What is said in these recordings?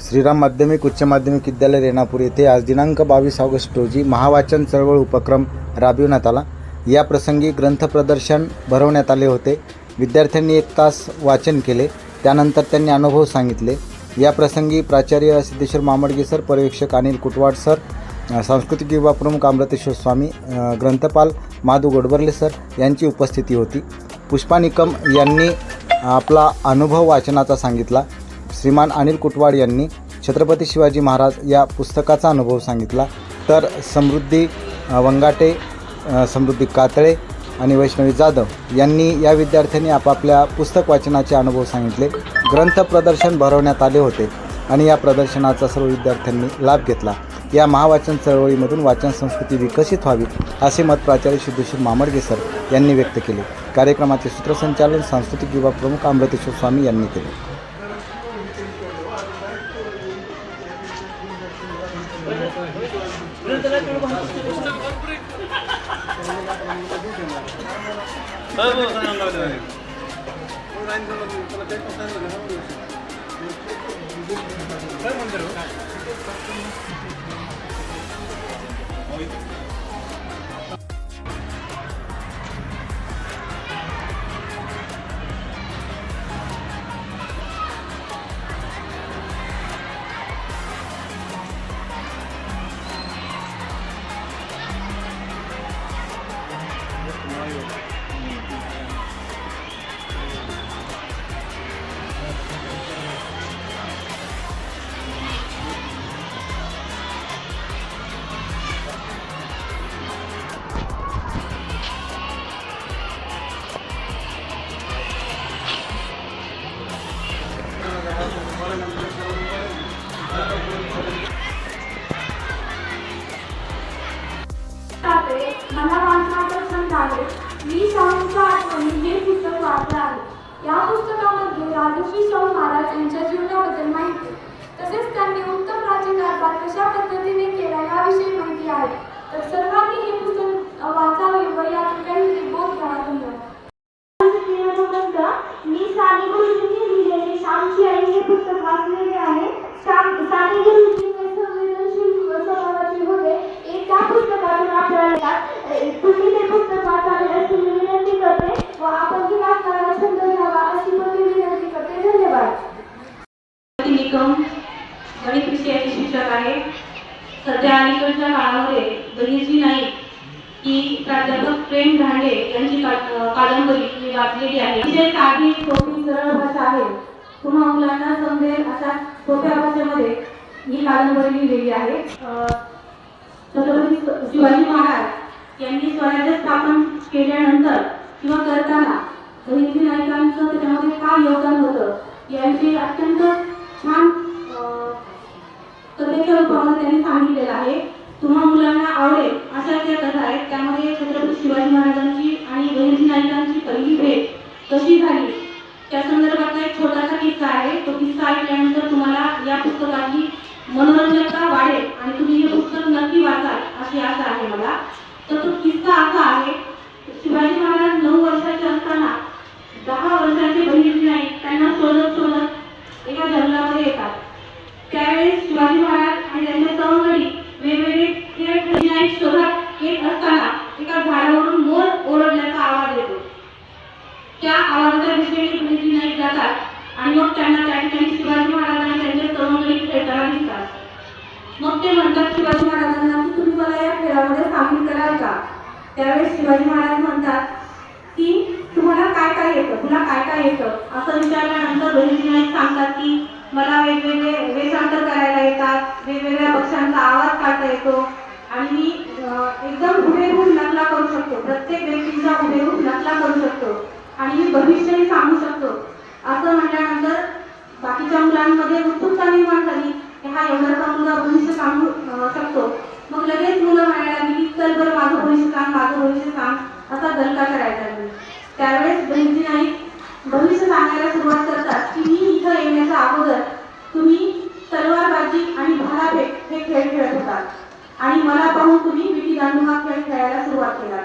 श्रीराम माध्यमिक उच्च माध्यमिक विद्यालय रेणापूर येथे आज दिनांक बावीस ऑगस्ट रोजी महावाचन चळवळ उपक्रम राबविण्यात आला. या प्रसंगी ग्रंथ प्रदर्शन भरवण्यात आले होते. विद्यार्थ्यांनी एक तास वाचन केले. त्यानंतर त्यांनी अनुभव सांगितले. या प्रसंगी प्राचार्य सिद्धेश्वर मामडगे सर पर्यवेक्षक अनिल कुटवाड सर सांस्कृतिक विभाग प्रमुख अमृतेश्वर स्वामी ग्रंथपाल माधू गोडबर्ले सर यांची उपस्थिती होती. पुष्पा निकम यांनी आपला अनुभव वाचनाचा सांगितला. श्रीमान अनिल कुटवाड यांनी छत्रपती शिवाजी महाराज या पुस्तकाचा अनुभव सांगितला. तर समृद्धी वंगाटे समृद्धी कातळे आणि वैष्णवी जाधव यांनी या विद्यार्थ्यांनी आपापल्या पुस्तक वाचनाचे अनुभव सांगितले. ग्रंथ प्रदर्शन भरवण्यात आले होते आणि या प्रदर्शनाचा सर्व विद्यार्थ्यांनी लाभ घेतला. या महावाचन चळवळीमधून वाचन संस्कृती विकसित व्हावी असे मत प्राचार्य सिद्धेश्वर मामडगे सर यांनी व्यक्त केले. कार्यक्रमाचे सूत्रसंचालन सांस्कृतिक विभाग प्रमुख अमृतेश्वर स्वामी यांनी केले. Vamos. Thank you. मला वाचनाचा छंद आहे. मी शाहूंचा आठवणी हे पुस्तक वाचलं आहे. या पुस्तकामध्ये राजश्री शाहू महाराज यांच्या जीवनाबद्दल माहिती तसेच त्यांनी उत्तम राज्य कारभार कशा पद्धतीने केला याविषयी माहिती आहे. तर सर्वांनी हे पुस्तक वाचावे व यातून काहीतरी बोध घ्यावा धन्यवाद. मी साने गुरुजींनी लिहिलेले श्यामची आई हे पुस्तक वाचलेले आहे. श्याम साने गुरुजी हे संवेदनशील स्वभावाचे होते. एक त्या पुस्तकातून आपल्याला तुम्ही ते पुस्तक वाचावे अशी मी विनंती करते. व आपण ही वाचनाला छंद घ्यावा अशी पण मी विनंती करते. धन्यवाद. निकम गणित विषयाचे शिक्षक आहे. सध्या अलीकडच्या काळामध्ये गणेशजी नाही की प्राध्यापक प्रेम धांडे यांची कादंबरी मी वाचलेली आहे. जे साधी सोपी सरळ भाषा आहे तुम्हा मुलांना समजेल अशा सोप्या भाषेमध्ये ही कादंबरी लिहिलेली आहे. छत्रपती शिवाजी महाराज यांनी स्वराज्य स्थापन केल्यानंतर किंवा करताना गणिती नायकांचं त्याच्यामध्ये काय योगदान होतं यांची अत्यंत छान कथेच्या रूपामध्ये त्यांनी सांगितलेलं आहे. तुम्हा मुलांना आवडेल अशा ज्या कथा आहेत. त्यामध्ये छत्रपती शिवाजी महाराजांची आणि गणिती नायकांची पहिली भेट कशी झाली त्या संदर्भातला एक छोटासा किस्सा आहे. तो किस्सा ऐकल्यानंतर तुम्हाला या पुस्तकाची मनोरंजकता वाढेल आणि तुम्ही हे पुस्तक नक्की वाचाल अशी आशा आहे मला तर तो किस्सा असा आहे शिवाजी महाराज नऊ वर्षाचे असताना दहा वर्षाचे बहिणी नाईक त्यांना शोधत शोधत एका जंगलामध्ये येतात त्यावेळेस शिवाजी महाराज आणि त्यांचे सवंगडी वेगवेगळे खेळ नाईक शोधत येत असताना एका झाडावरून मोर ओरडल्याचा आवाज येतो त्या आवाजाच्या दिशेने बहिणी नाईक जातात आणि मग त्यांना त्या ठिकाणी शिवाजी महाराज आणि त्यांचे सवंगडी खेळताना दिसतात मग ते म्हणतात शिवाजी महाराजांना की तुम्ही मला या खेळामध्ये सामील कराल का? त्यावेळेस शिवाजी महाराज म्हणतात की तुम्हाला काय काय येतं? तुला काय काय येतं? असं विचारल्यानंतर बहिणी नाईक सांगतात की मला वेगवेगळे वेषांतर करायला येतात वेगवेगळ्या पक्ष्यांचा आवाज काढता येतो आणि मी एकदम हुबेहूब नकला करू शकतो. प्रत्येक व्यक्तीचा हुबेहूब नकला करू शकतो आणि मी भविष्यही सांगू शकतो. असं म्हटल्यानंतर बाकीच्या मुलांमध्ये उत्सुकता निर्माण झाली. की हा एवढासा मुलगा भविष्य सांगू शकतो? मग लगेच मुलं म्हणायला लागली की चल बरं माझं भविष्य सांग माझं भविष्य सांग. असा दणका करायला लागली. त्यावेळेस बहिणी नाही भविष्य सांगायला सुरुवात करतात की मी इथं येण्याच्या अगोदर तुम्ही तलवारबाजी आणि भालाफेक हे खेळ खेळत होतात आणि मला पाहून तुम्ही विटी दांडू हा खेळ खेळायला सुरुवात केला.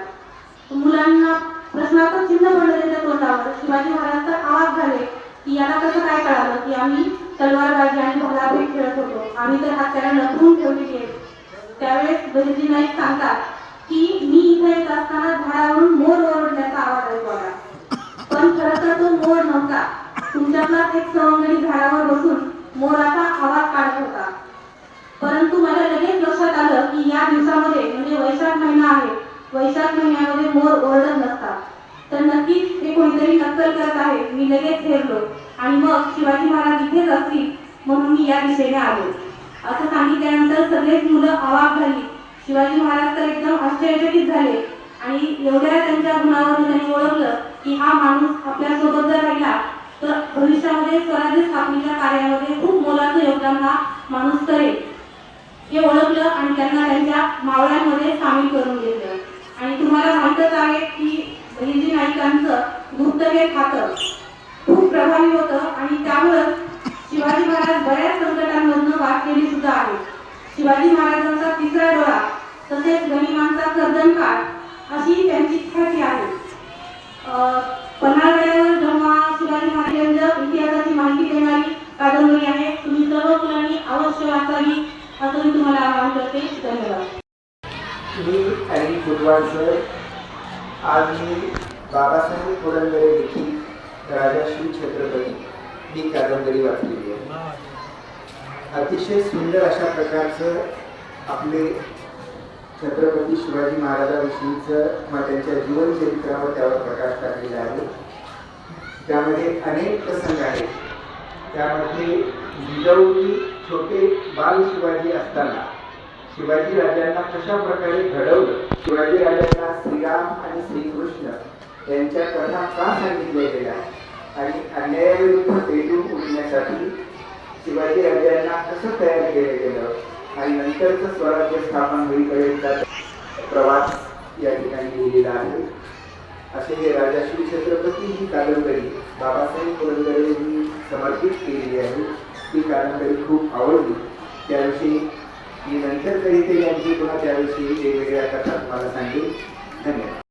मुलांना प्रश्नाचं चिन्ह पडलं त्याच्या तोंडावर. शिवाजी महाराजांचा आवाज झाले की याला कसं काय कळालं की आम्ही तलवारबाजी आणि भालाफेक खेळत होतो. आम्ही तर हाताला लपवून ठेवलेली आहे त्यावेळेस बहिर्जी नाईक सांगतात की मी इथे येत असताना झाडावरून मोर ओरडण्याचा आवाज ऐकू आला. पण खरं तर तो मोर नव्हता. तुमच्यातलाच एक सवंगडी झाडावर बसून मोराचा आवाज काढत होता. परंतु मला लगेच लक्षात आलं की या दिवसामध्ये म्हणजे वैशाख महिना आहे वैशाख महिन्यामध्ये मोर ओरडत नसतात. तर नक्कीच हे कोणीतरी नक्कल करत आहे. मी लगेच हेरलो आणि मग शिवाजी महाराज इथेच असतील म्हणून मी या दिशेने आलो. असं सांगितल्यानंतर सगळेच मुलं अवाक झाली. शिवाजी महाराज तर एकदम आश्चर्यचकित झाले आणि एवढ्या त्यांच्या गुणावरून त्यांनी ओळखलं की हा माणूस आपल्यासोबत जर राहिला तर भविष्यामध्ये स्वराज्य स्थापनेच्या कार्यामध्ये खूप मोलाचं योगदान हा माणूस करेल. हे ओळखलं आणि त्यांना त्यांच्या मावळ्यांमध्ये सामील करून घेतलं. आणि तुम्हाला माहीतच आहे की बहिर्जी नाईकांचं गुप्तहेर खातं. खूप प्रभावी होतं आणि त्यामुळं शिवाजी महाराज बऱ्याच संकटांमधनं वाचलेली सुद्धा आहे. शिवाजी महाराजांचा तिसरा डोळा तसेच गनिमांचा कर्दनकाळ अशी त्यांची ख्याती आहे. अं, पन्हाळगडावर जेव्हा शिवाजी महाराजांच्या इतिहासाची माहिती देणारी कादंबरी आहे तुम्ही सर्व मुलांनी अवश्य वाचावी असं मी तुम्हाला आवाहन करते. धन्यवाद. मी बुधवार सर आज मी बाबासाहेब पुरंदरे लिखित राजाश्री छत्रपती ही कादंबरी वाचलेली आहे. अतिशय सुंदर अशा प्रकारचं आपले छत्रपती शिवाजी महाराजाविषयीचं किंवा त्यांच्या जीवनचरित्रावर त्यावर प्रकाश टाकलेला आहे. त्यामध्ये अनेक प्रसंग आहेत. त्यामध्ये जिजाऊनी छोटे बाल शिवाजी असताना शिवाजी राजांना कशा प्रकारे घडवलं? शिवाजी राजांना श्रीराम आणि श्रीकृष्ण यांच्या कथा का सांगितल्या गेल्या? आणि अन्यायाविरुद्ध पेटून उठण्यासाठी शिवाजी राजांना कसं तयार केलं गेलं आणि नंतरचं स्वराज्य स्थापन होईपर्यंतचा प्रवास या ठिकाणी लिहिलेला आहे. असे हे राजाश्री छत्रपती ही कादंबरी बाबासाहेब पुरंदरे यांनी समर्पित केलेली आहे. ती कादंबरी खूप आवडली. त्याविषयी मी नंतर कधीतरी यांची पुन्हा त्याविषयी वेगवेगळ्या कथा तुम्हाला सांगेन. धन्यवाद.